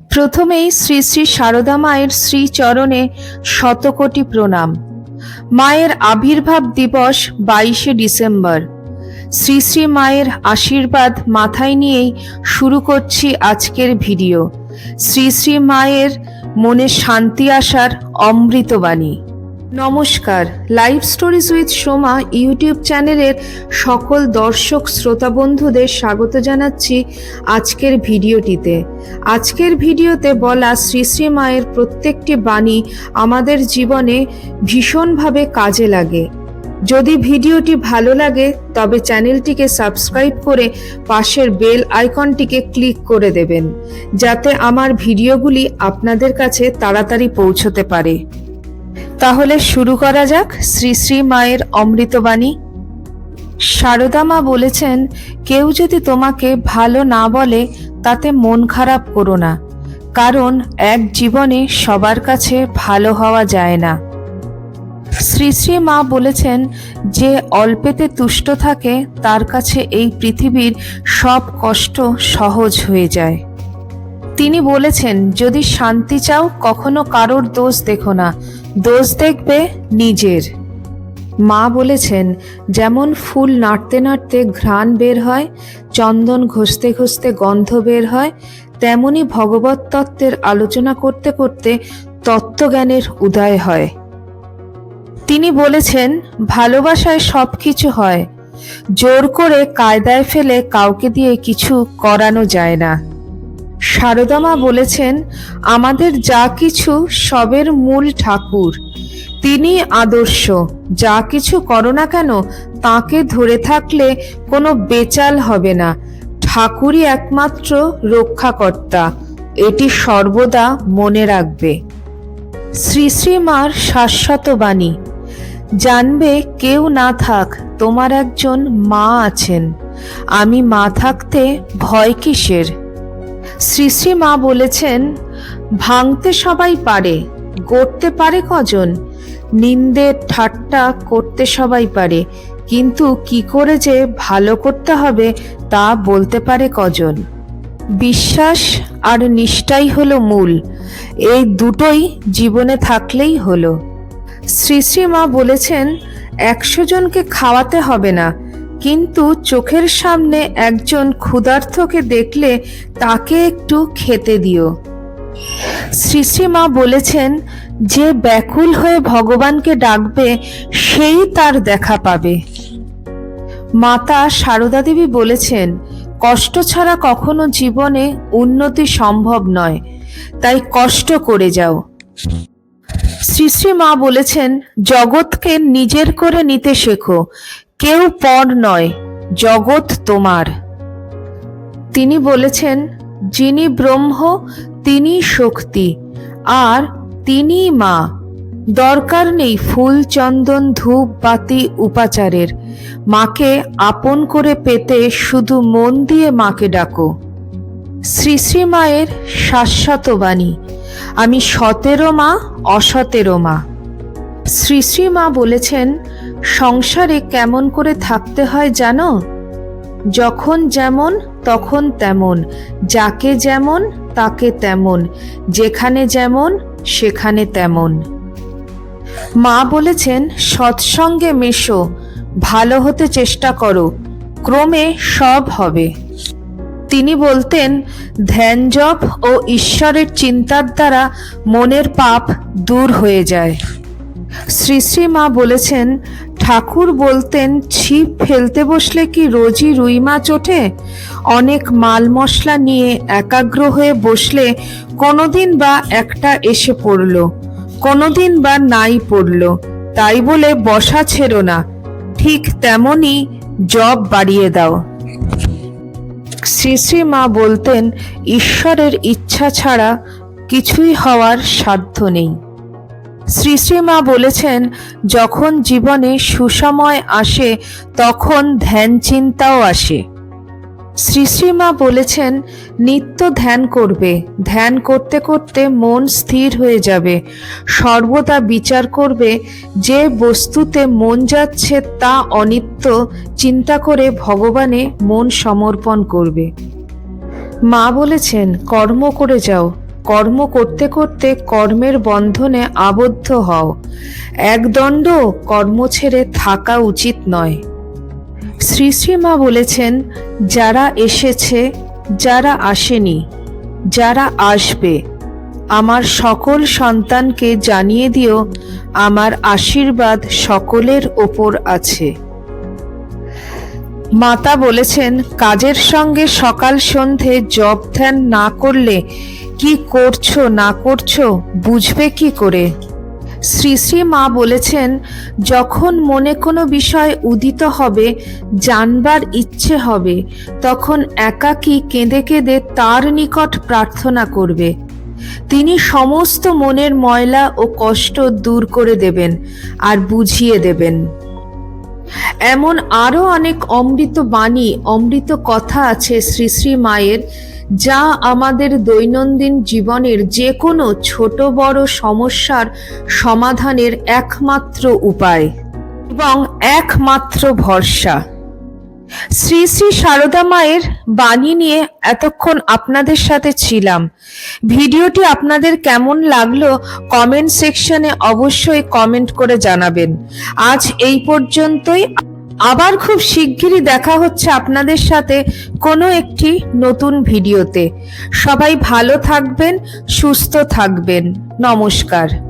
প্রথমেই শ্রী শ্রী সারদা মায়ের শ্রীচরণে শতকোটি প্রণাম। মায়ের আবির্ভাব দিবস বাইশে ডিসেম্বর। শ্রী শ্রী মায়ের আশীর্বাদ মাথায় নিয়েই শুরু করছি আজকের ভিডিও। শ্রী শ্রী মায়ের মনে শান্তি আসার অমৃতবাণী। নমস্কার live stories with Soma YouTube চ্যানেলের সকল দর্শক শ্রোতা বন্ধুদের স্বাগত জানাচ্ছি আজকের ভিডিওটিতে। আজকের ভিডিওতে বলা শ্রী শ্রী মায়ের প্রত্যেকটি বাণী আমাদের জীবনে ভীষণভাবে কাজে লাগে। যদি ভিডিওটি ভালো লাগে, তবে চ্যানেলটিকে সাবস্ক্রাইব করে পাশের বেল আইকনটিকে ক্লিক করে দেবেন, যাতে আমার ভিডিওগুলি আপনাদের কাছে তাড়াতাড়ি পৌঁছতে পারে। তাহলে শুরু করা যাক শ্রী শ্রী মায়ের অমৃতবাণী। সারদা মা বলেছেন, কেউ যদি তোমাকে ভালো না বলে, তাতে মন খারাপ করো না, কারণ এক জীবনে সবার কাছে ভালো হওয়া যায় না। শ্রী শ্রী মা বলেছেন, যে অল্পেতে তুষ্ট থাকে, তার কাছে এই পৃথিবীর সব কষ্ট সহজ হয়ে যায়। তিনি বলেছেন, যদি শান্তি চাও, কখনো কারোর দোষ দেখো না দোষ দেখবে নিজের। মা বলেছেন, যেমন ফুল নাড়তে নাড়তে ঘ্রাণ বের হয়, চন্দন ঘষতে ঘষতে গন্ধ বের হয়, তেমনি ভগবত তত্ত্বের আলোচনা করতে করতে তত্ত্বজ্ঞানের উদয় হয়। তিনি বলেছেন, ভালোবাসায় সব কিছু হয়। জোর করে কায়দায় ফেলে কাউকে দিয়ে কিছু করানো যায় না। সারদা মা বলেছেন, আমাদের যা কিছু সবের মূল ঠাকুর। তিনি আদর্শ। যা কিছু করো না কেন, তাকে ধরে থাকলে কোনো বেচাল হবে না। ঠাকুরই একমাত্র রক্ষাকর্তা। এটি সর্বদা মনে রাখবে। শ্রী শ্রীমার শাশ্বত বাণী। জানবে কেউ না থাক, তোমার একজন মা আছেন। আমি মা থাকতে ভয় কিসের? শ্রী শ্রী মা বলেছেন, ভাঙতে সবাই পারে, গড়তে পারে কজন? নিন্দে ঠাট্টা করতে সবাই পারে, কিন্তু কি করে যে ভালো করতে হবে তা বলতে পারে কজন? বিশ্বাস আর নিষ্ঠাই হলো মূল, এই দুটোই জীবনে থাকলেই হলো। শ্রী শ্রী মা বলেছেন, একশো জনকে খাওয়াতে হবে না কিন্তু চোখের সামনে একজন ক্ষুধার্থকে দেখলে তাকে একটু খেতে দিও। শ্রী শ্রী মা বলেছেন, যে ব্যাকুল হয়ে ভগবানকে ডাকবে, সেই তার দেখা পাবে। মাতা সারদা দেবী বলেছেন, কষ্ট ছাড়া কখনো জীবনে উন্নতি সম্ভব নয়, তাই কষ্ট করে যাও। শ্রী শ্রী মা বলেছেন, জগৎকে নিজের করে নিতে শেখো কেউ পর নয়, জগৎ তোমার। তিনি বলেছেন, যিনি ব্রহ্ম, তিনি শক্তি, আর তিনি মা। দরকার নেই ফুল, চন্দন, ধূপ, বাতি, উপাচারের। মাকে আপন করে পেতে শুধু মন দিয়ে মাকে ডাকো। শ্রী শ্রী মায়ের শাশ্বত বাণী, আমি সতেরো মা, অসতেরো মা। শ্রী শ্রী মা বলেছেন সংসারে কেমন করে থাকতে হয় জানো? যখন যেমন, তখন তেমন। যাকে যেমন, তাকে তেমন। যেখানে যেমন, সেখানে তেমন। মা বলেছেন, সৎসঙ্গে মেশো। ভালো হতে চেষ্টা করো। ক্রমে সব হবে। তিনি বলতেন, ধ্যান জপ ও ঈশ্বরের চিন্তার দ্বারা মনের পাপ দূর হয়ে যায়। শ্রী শ্রী মা বলেছেন, ঠাকুর বলতেন, ছিপ ফেলতে বসলে কি রোজই রুই মাছ ওঠে? অনেক মাল মশলা নিয়ে একাগ্র হয়ে বসলে কোনোদিন বা একটা এসে পড়ল, কোনোদিন বা নাই পড়ল, তাই বলে বসা ছেড়ো না, ঠিক তেমনই জব বাড়িয়ে দাও। শ্রী শ্রী মা বলতেন, ঈশ্বরের ইচ্ছা ছাড়া কিছুই হওয়ার সাধ্য নেই। শ্রী শ্রী মা বলেছেন, যখন জীবনে সুসময় আসে, তখন ধ্যান চিন্তাও আসে। শ্রী শ্রী মা বলেছেন, নিত্য ধ্যান করবে। ধ্যান করতে করতে মন স্থির হয়ে যাবে। সর্বদা বিচার করবে যে বস্তুতে মন যাচ্ছে তা অনিত্য। চিন্তা করে ভগবানে মন সমর্পণ করবে। মা বলেছেন, কর্ম করে যাও। কর্ম করতে করতে কর্মের বন্ধনে আবদ্ধ হও। একদণ্ড কর্ম ছেড়ে থাকা উচিত নয়। শ্রী শ্রী মা বলেছেন, যারা এসেছে, যারা আসেনি, যারা আসবে, আমার সকল সন্তানকে জানিয়ে দিও, আমার আশীর্বাদ সকলের ওপর আছে। মাতা বলেছেন, কাজের সঙ্গে সকাল সন্ধে জব ধ্যান না করলে কি করছ, না করছ, বুঝবে কি করে? শ্রী শ্রী মা বলেছেন, যখন মনে কোনো বিষয় উদিত হবে, জানবার ইচ্ছে হবে, তখন একাকী কেঁদে কেঁদে তার নিকট প্রার্থনা করবে। তিনি সমস্ত মনের ময়লা ও কষ্ট দূর করে দেবেন আর বুঝিয়ে দেবেন। এমন আরও অনেক অমৃত বাণী, অমৃত কথা আছে শ্রী শ্রী মায়ের যা আমাদের দৈনন্দিন জীবনের যে কোনো ছোট বড় সমস্যার সমাধানের একমাত্র উপায় এবং একমাত্র ভরসা। শ্রী শ্রী সারদা মায়ের বাণী নিয়ে এতক্ষণ আপনাদের সাথে ছিলাম। ভিডিওটি আপনাদের কেমন লাগল কমেন্ট সেকশনে অবশ্যই কমেন্ট করে জানাবেন। আজ এই পর্যন্তই। আবার খুব শিগগিরই দেখা হচ্ছে আপনাদের সাথে কোনো একটি নতুন ভিডিওতে। সবাই ভালো থাকবেন, সুস্থ থাকবেন। নমস্কার।